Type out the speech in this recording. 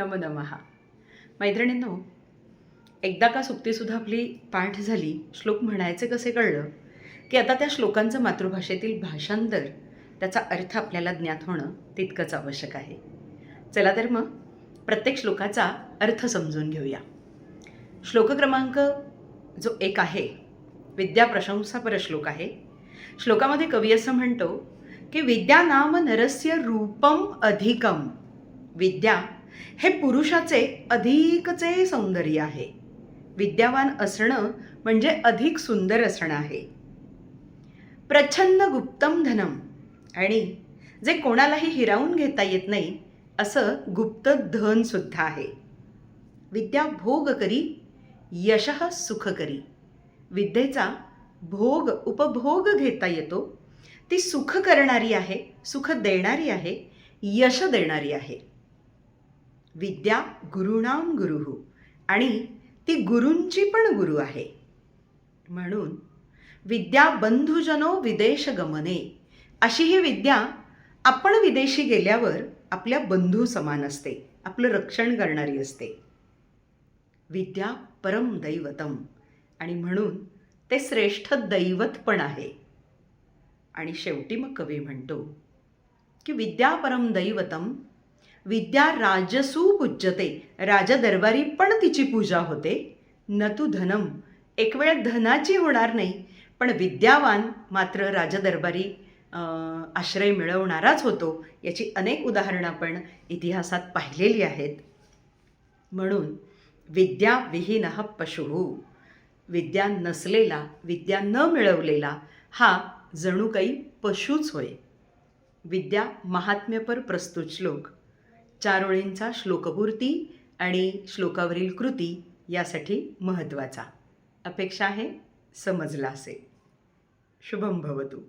नमो नमः. मैत्रिणींनो एकदा का सुक्तीसुद्धा आपली पाठ झाली श्लोक म्हणायचे कसे कळलं? की आता त्या श्लोकांचं मातृभाषेतील भाषांतर त्याचा अर्थ आपल्याला ज्ञात होणं तितकंच आवश्यक आहे. चला तर मग प्रत्येक श्लोकाचा अर्थ समजून घेऊया. श्लोक क्रमांक जो एक आहे विद्या प्रशंसापर श्लोक आहे. श्लोकामध्ये कवी असं म्हणतो की विद्या नाम नरस्य रूपम अधिकम. विद्या हे पुरुषाचे अधिकचे सौंदर्य आहे. विद्यावान असणं म्हणजे अधिक सुंदर असणं आहे. प्रच्छन्न गुप्तम धनम. आणि जे कोणालाही हिरावून घेता येत नाही असं गुप्त धन सुद्धा आहे. विद्या भोग करी यशः सुख करी. विद्येचा भोग उपभोग घेता येतो. ती सुख करणारी आहे सुख देणारी आहे यश देणारी आहे. विद्या गुरुणाम गुरुहू आणि ती गुरूंची पण गुरु आहे. म्हणून विद्या बंधुजनो विदेश गमने अशी ही विद्या आपण विदेशी गेल्यावर आपल्या बंधू समान असते आपलं रक्षण करणारी असते. विद्या परम दैवतम आणि म्हणून ते श्रेष्ठ दैवत पण आहे. आणि शेवटी मग कवी म्हणतो की विद्या परम दैवतम विद्या राजसू पूज्यते. राजदरबारी पण तिची पूजा होते. न तू धनम. एक वेळ धनाची होणार नाही. पण विद्यावान मात्र राजदरबारी आश्रय मिळवणाराच होतो. याची अनेक उदाहरणं आपण इतिहासात पाहिलेली आहेत. म्हणून विद्या विहीन पशु. विद्या नसलेला विद्या न मिळवलेला हा जणू काही पशूच होय. विद्या महात्म्यपर प्रस्तुत श्लोक. चार ओळींचा श्लोकपूर्ती आणि श्लोकावरील कृती यासाठी महत्त्वाचा. अपेक्षा आहे समजला असेल शुभम भवतू.